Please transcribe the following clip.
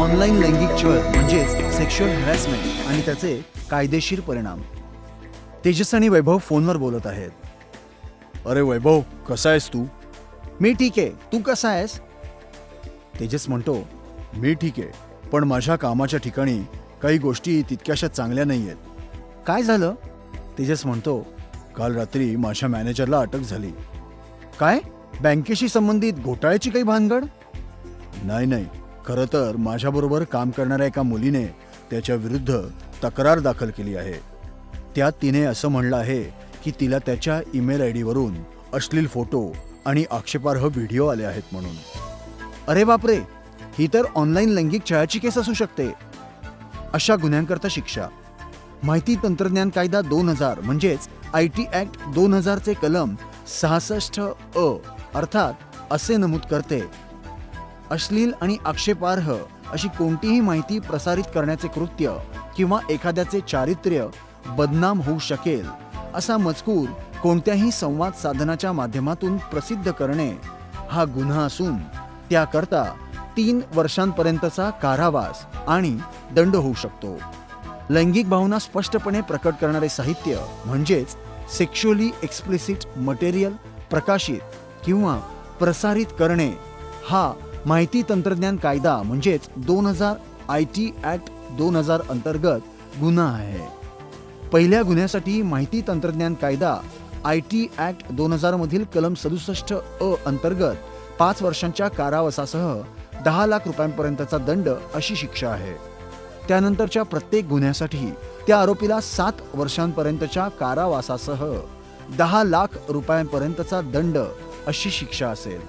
Online लैंगिक छळ म्हणजेच सेक्शुअल हॅरॅसमेंट आणि त्याचे कायदेशीर परिणाम. तेजस आणि वैभव फोनवर बोलत आहेत. अरे वैभव कसा आहेस तू? मी ठीक आहे. तू कसा आहेस? तेजस म्हणतो मी ठीक आहे. पण माझ्या कामाच्या ठिकाणी काही गोष्टी तितक्याशा चांगल्या नाही आहेत काय झालं? तेजस म्हणतो काल रात्री माझ्या मॅनेजरला अटक झाली. काय? बँकेशी संबंधित घोटाळ्याची काही भानगड? नाही नाही. खरं तर माझ्याबरोबर काम करणाऱ्या एका मुलीने त्याच्या विरुद्ध तक्रार दाखल केली आहे. त्यात तिने असं म्हणलं आहे की तिला त्याच्या ईमेल आय डीवरून अश्लील फोटो आणि आक्षेपार्ह व्हिडिओ आले आहेत म्हणून. अरे बापरे! ही तर ऑनलाईन लैंगिक छळाची केस असू शकते. अशा गुन्ह्यांकरता शिक्षा. माहिती तंत्रज्ञान कायदा दोन हजार म्हणजेच आय टी ॲक्ट दोन हजारचे कलम सहासष्ट अ अर्थात असे नमूद करते अश्लील आणि आक्षेपार्ह अशी कोणतीही माहिती प्रसारित करण्याचे कृत्य किंवा एखाद्याचे चारित्र्य बदनाम होऊ शकेल असा मजकूर कोणत्याही संवाद साधनाच्या माध्यमातून प्रसिद्ध करणे हा गुन्हा असून त्याकरता तीन वर्षांपर्यंतचा कारावास आणि दंड होऊ शकतो. लैंगिक भावना स्पष्टपणे प्रकट करणारे साहित्य म्हणजेच सेक्शुअली एक्सप्लिसिट मटेरियल प्रकाशित किंवा प्रसारित करणे हा माहिती तंत्रज्ञान कायदा म्हणजेच दोन हजार आय टी ॲक्ट दोन हजार अंतर्गत गुन्हा आहे. पहिल्या गुन्ह्यासाठी माहिती तंत्रज्ञान कायदा आय टी ॲक्ट दोन हजार मधील कलम सदुसष्ट अ अंतर्गत पाच वर्षांच्या कारावासासह दहा लाख रुपयांपर्यंतचा दंड अशी शिक्षा आहे. त्यानंतरच्या प्रत्येक गुन्ह्यासाठी त्या आरोपीला सात वर्षांपर्यंतच्या कारावासासह दहा लाख रुपयांपर्यंतचा दंड अशी शिक्षा असेल.